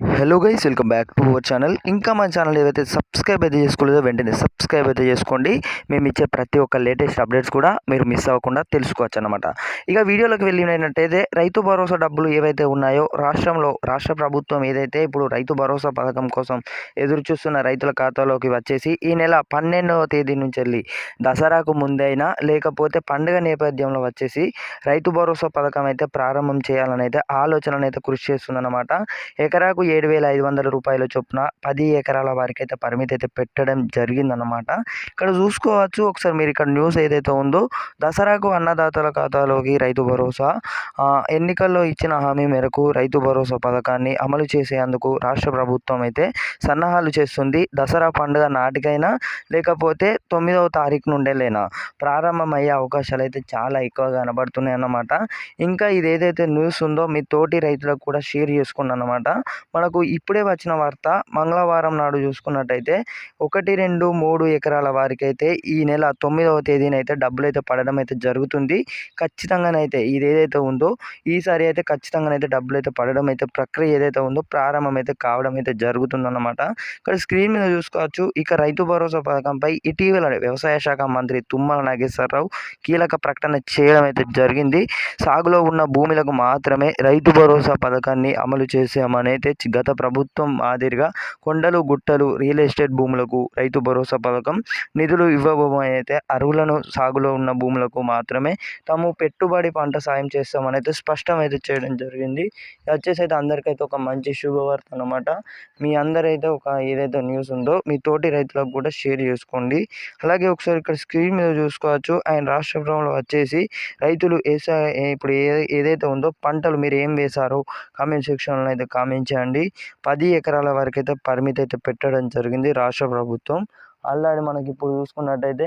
Hello guys welcome back to our channel ఇంకా మా channel ఏదైతే సబ్స్క్రైబ్ అయితే చేసుకోలేదో వెంటనే సబ్స్క్రైబ్ అయితే చేసుకోండి. మేము ఇచ్చే ప్రతి ఒక్క లేటెస్ట్ అప్డేట్స్ కూడా మీరు మిస్ అవ్వకుండా తెలుసుకోవచ్చు అనమాట ఇక వీడియోలోకి వెళ్ళినట్టయితే రైతు భరోసా డబ్బులు ఏవైతే ఉన్నాయో రాష్ట్రంలో రాష్ట్ర ప్రభుత్వం ఏదైతే ఇప్పుడు రైతు భరోసా పథకం కోసం ఎదురు చూస్తున్న రైతుల ఖాతాలోకి వచ్చేసి ఈ నెల పన్నెండవ తేదీ నుంచి వెళ్ళి దసరాకు ముందైనా లేకపోతే పండుగ నేపథ్యంలో వచ్చేసి రైతు భరోసా పథకం అయితే ప్రారంభం చేయాలని అయితే ఆలోచనను అయితే కృషి చేస్తుందన్నమాట. ఎకరాకు ఏడు వేల ఐదు వందల రూపాయల చొప్పున పది ఎకరాల వారికి అయితే పరిమితి అయితే పెట్టడం జరిగిందన్నమాట. ఇక్కడ చూసుకోవచ్చు ఒకసారి మీరు ఇక్కడ న్యూస్ ఏదైతే ఉందో దసరాకు అన్నదాతల ఖాతాలోకి రైతు భరోసా. ఎన్నికల్లో ఇచ్చిన హామీ మేరకు రైతు భరోసా పథకాన్ని అమలు చేసేందుకు రాష్ట్ర ప్రభుత్వం అయితే సన్నాహాలు చేస్తుంది. దసరా పండుగ నాటికైనా లేకపోతే తొమ్మిదవ తారీఖు నుండేలేనా ప్రారంభమయ్యే అవకాశాలు అయితే చాలా ఎక్కువగా కనబడుతున్నాయి అన్నమాట. ఇంకా ఇది ఏదైతే న్యూస్ ఉందో మీ తోటి రైతులకు కూడా షేర్ చేసుకున్నాను అనమాట మనకు ఇప్పుడే వచ్చిన వార్త మంగళవారం నాడు చూసుకున్నట్టయితే ఒకటి రెండు మూడు ఎకరాల వారికి అయితే ఈ నెల తొమ్మిదవ తేదీన అయితే డబ్బులు అయితే పడడం అయితే జరుగుతుంది. ఖచ్చితంగానైతే ఇది ఏదైతే ఉందో ఈసారి అయితే ఖచ్చితంగానైతే డబ్బులు అయితే పడడం అయితే ప్రక్రియ ఏదైతే ఉందో ప్రారంభం అయితే కావడం అయితే జరుగుతుందన్నమాట. ఇక్కడ స్క్రీన్ మీద చూసుకోవచ్చు. ఇక రైతు భరోసా పథకంపై ఇటీవల వ్యవసాయ శాఖ మంత్రి తుమ్మల నాగేశ్వరరావు కీలక ప్రకటన చేయడం అయితే జరిగింది. సాగులో ఉన్న భూములకు మాత్రమే రైతు భరోసా పథకాన్ని అమలు చేసామనైతే గత ప్రభుత్వం మాదిరిగా కొండలు గుట్టలు రియల్ ఎస్టేట్ భూములకు రైతు భరోసా పథకం నిధులు ఇవ్వబోమని అయితే అరువులను సాగులో ఉన్న భూములకు మాత్రమే తాము పెట్టుబడి పంట సాయం చేస్తామని అయితే స్పష్టం అయితే చేయడం జరిగింది. ఇది వచ్చేసి అయితే అందరికైతే ఒక మంచి శుభవార్త అనమాట మీ అందరైతే ఒక ఏదైతే న్యూస్ ఉందో మీ తోటి రైతులకు కూడా షేర్ చేసుకోండి. అలాగే ఒకసారి ఇక్కడ స్క్రీన్ మీద చూసుకోవచ్చు. ఆయన రాష్ట్ర ప్రభుత్వంలో వచ్చేసి రైతులు వేసా ఇప్పుడు ఏ ఏదైతే ఉందో పంటలు మీరు ఏం వేశారో కామెంట్ సెక్షన్లో అయితే కామెంట్ చేయండి. పది ఎకరాల వరకు అయితే పరిమితి అయితే పెట్టడం జరిగింది రాష్ట్ర ప్రభుత్వం. అల్లాడి మనకి ఇప్పుడు చూసుకున్నట్టయితే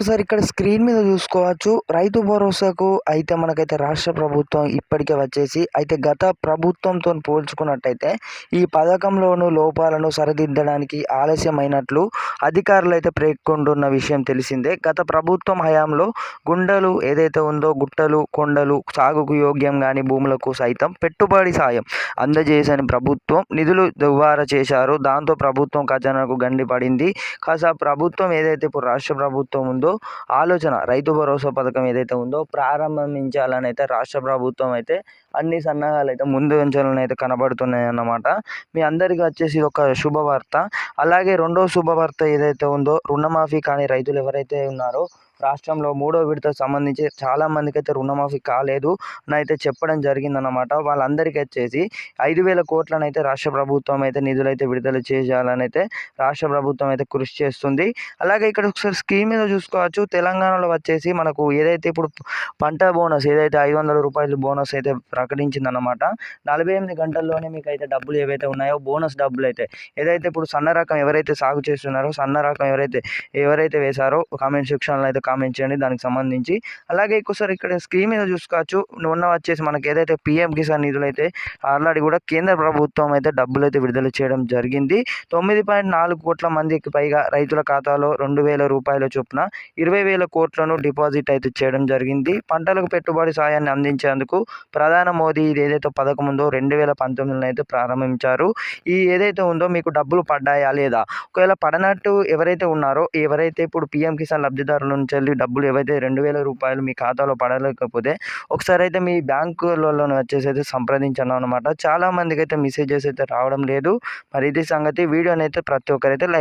ఒకసారి ఇక్కడ స్క్రీన్ మీద చూసుకోవచ్చు. రైతు భరోసాకు అయితే మనకైతే రాష్ట్ర ప్రభుత్వం ఇప్పటికే వచ్చేసి అయితే గత ప్రభుత్వంతో పోల్చుకున్నట్టయితే ఈ పథకంలోను లోపాలను సరిదిద్దడానికి ఆలస్యమైనట్లు అధికారులు అయితే పేర్కొంటున్న విషయం తెలిసిందే. గత ప్రభుత్వం హయాంలో గుండెలు ఏదైతే ఉందో గుట్టలు కొండలు సాగుకు యోగ్యం కాని భూములకు సైతం పెట్టుబడి సాయం అందజేసని ప్రభుత్వం నిధులు దువ్వార చేశారు. దాంతో ప్రభుత్వం ఖజానాకు గండి పడింది. కాసా ప్రభుత్వం ఏదైతే ఇప్పుడు రాష్ట్ర ప్రభుత్వం ఉందో ఆలోచన రైతు భరోసా పథకం ఏదైతే ఉందో ప్రారంభించాలని అయితే రాష్ట్ర ప్రభుత్వం అయితే అన్ని సన్నాహాలు అయితే ముందు ఉంచాలని అయితే కనబడుతున్నాయి అన్నమాట మీ అందరికీ వచ్చేసి ఇది ఒక శుభవార్త. అలాగే రెండో శుభవార్త ఏదైతే ఉందో రుణమాఫీ కానీ రైతులు ఎవరైతే ఉన్నారో రాష్ట్రంలో మూడో విడతకు సంబంధించి చాలా మందికి అయితే రుణమాఫీ కాలేదు అని అయితే చెప్పడం జరిగిందన్నమాట. వాళ్ళందరికీ వచ్చేసి ఐదు వేల కోట్లను అయితే రాష్ట్ర ప్రభుత్వం అయితే నిధులైతే విడుదల చేయాలని అయితే రాష్ట్ర ప్రభుత్వం అయితే కృషి చేస్తుంది. అలాగే ఇక్కడ ఒకసారి స్కీమ్ మీద చూసుకోవచ్చు. తెలంగాణలో వచ్చేసి మనకు ఏదైతే ఇప్పుడు పంట బోనస్ ఏదైతే ఐదు వందల రూపాయలు బోనస్ అయితే ప్రకటించిందన్నమాట. నలభై ఎనిమిది గంటల్లోనే మీకు అయితే డబ్బులు ఏవైతే ఉన్నాయో బోనస్ డబ్బులు అయితే ఏదైతే ఇప్పుడు సన్న రకం ఎవరైతే సాగు చేస్తున్నారో సన్న రకం ఎవరైతే ఎవరైతే వేశారో కామెంట్ సెక్షన్లో అయితే కామెంట్ చేయండి. దానికి సంబంధించి. అలాగే ఒకసారి ఇక్కడ స్క్రీన్ మీద చూసుకోవచ్చు. ఉన్న వచ్చేసి మనకి ఏదైతే పిఎం కిసాన్ నిధులు అయితే ఆల్రెడీ కూడా కేంద్ర ప్రభుత్వం అయితే డబ్బులు అయితే విడుదల చేయడం జరిగింది. తొమ్మిది పాయింట్ నాలుగు కోట్ల మందికి పైగా రైతుల ఖాతాలో రెండు వేల రూపాయల చొప్పున ఇరవై వేల కోట్లను డిపాజిట్ అయితే చేయడం జరిగింది. పంటలకు పెట్టుబడి సాయాన్ని అందించేందుకు ప్రధాన మోదీ ఇది ఏదైతే పథకం ఉందో రెండు వేల పంతొమ్మిదిలో అయితే ప్రారంభించారు. ఈ ఏదైతే ఉందో మీకు డబ్బులు పడ్డాయా లేదా? ఒకవేళ పడనట్టు ఎవరైతే ఉన్నారో ఎవరైతే ఇప్పుడు పిఎం కిసాన్ లబ్ధిదారుల నుంచి వెళ్ళి డబ్బులు ఏవైతే రెండు వేల రూపాయలు మీ ఖాతాలో పడలేకపోతే ఒకసారి అయితే మీ బ్యాంకులలో వచ్చేసి అయితే సంప్రదించాను అనమాట చాలా మందికి అయితే మెసేజెస్ అయితే రావడం లేదు. మరి ఇది సంగతి. వీడియోని అయితే ప్రతి ఒక్కరైతే లైక్